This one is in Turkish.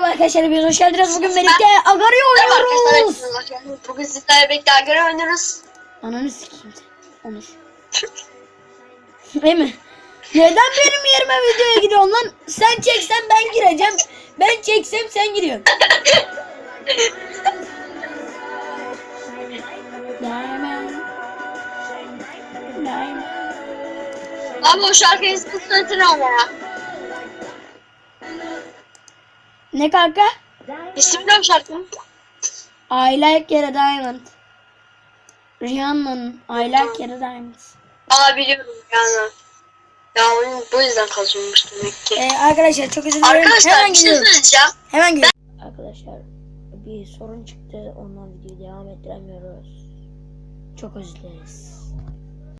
Arkadaşlar biz hoş geldiniz. Bugün birlikte Agari Merhaba oynuyoruz. arkadaşlar. Bugün sizlerle birlikte Agara oynuyoruz. Ananı sikeyim sen. Konuş. Değil mi? Neden benim yerime videoya giriyorsun lan? Sen çeksen ben gireceğim. Ben çeksem sen giriyorsun. Abi o şarkıyı sıkıntı ama ya. Ne kanka? İsmi ne o şarkının? I like yere diamond. Rihanna'nın I like yere diamond. Aa biliyorum yani. Ya oyun bu yüzden kazanmış demek ki. Ee, arkadaşlar çok özür dilerim. Arkadaşlar Hemen bir şey gidiyorum. söyleyeceğim. Hemen gidiyorum. Arkadaşlar bir sorun çıktı. Ondan videoyu devam ettiremiyoruz. Çok özür dileriz.